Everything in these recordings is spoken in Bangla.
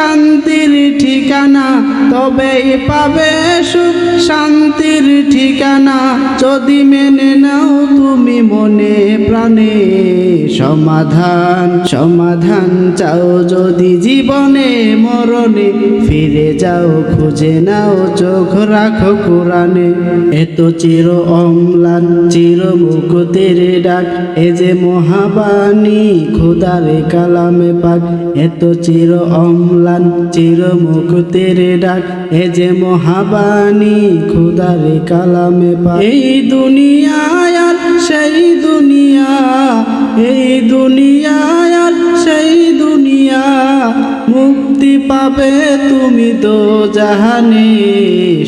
শান্তির ঠিকানা তবে পাবে সুখ। শান্তির ঠিকানা যদি মেনে নাও তুমি মনে প্রাণে। সমাধান সমাধান চাও যদি জীবনে মরণে। ফিরে যাও, খুঁজে নাও, চোখ রাখো কোরআনে। এত চির অম্লান, চির মুকুতের ডাক। এ যে মহাবাণী, খোদারে কালামে পাক। এত চির অম্লান। চির তেরে ডাক। এ যে মহাবাণী, খুদারে কালামে এই দুনিয়ায় আর সেই দুনিয়া, এই দুনিয়ায় সেই দুনিয়া, মুক্তি পাবে তুমি তো জাহানে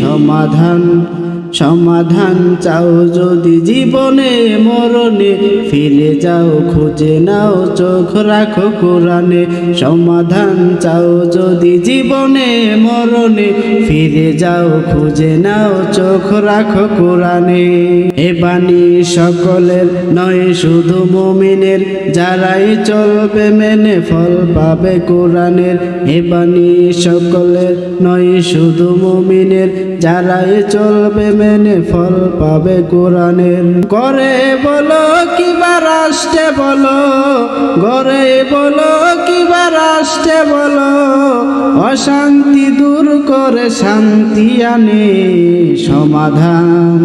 সমাধান। সমাধান চাও যদি জীবনে মরণে, ফিরে যাও, খুঁজে নাও, চোখ রাখো কোরআনে। সমাধান চাও যদি জীবনে মরণে, ফিরে যাও, খুঁজে নাও, চোখ রাখো কোরআনে। এ বাণী সকলের নয়, শুধু মুমিনের। যারাই চলবে মেনে ফল পাবে কোরআনের। এ বাণী সকলের নয়, শুধু মুমিনের। যারাই চলবে মেনে ফল পাবে কোরআনের। করে বলো কিবা রাষ্ট্রে বলো ঘরে বলো কিবা রাষ্ট্রে বলো। অশান্তি দূর করে শান্তি আনে। সমাধান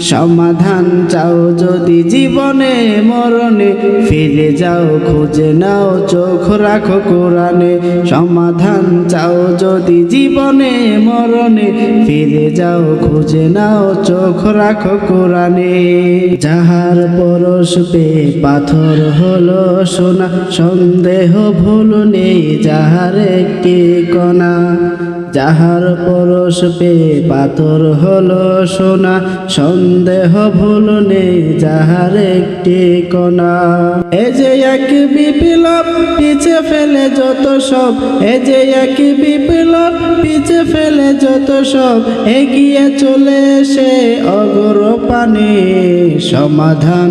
সমাধান চাও যদি জীবনে মরণে। ফিরে যাও, খুঁজে নাও, চোখ রাখো কোরআনে। সমাধান চাও যদি জীবনে মরণে। ফিরে যাও, খুঁজে নাও, চোখ রাখো কোরআনে। যাহার পরশ পে পাথর হলো সোনা, সন্দেহ ভুল নেই, যাহার একটি কণা যাহার পরশ পে পাথর হলো সোনা, সন্দেহ ভুল নেই যাহার একটি কণা এ যে এক বিপ্লব পিছে ফেলে যত সব, এ যে এক বিপ্লব পিছে ফেলে যত সব, এগিয়ে চলে সে অগর পানে সমাধান।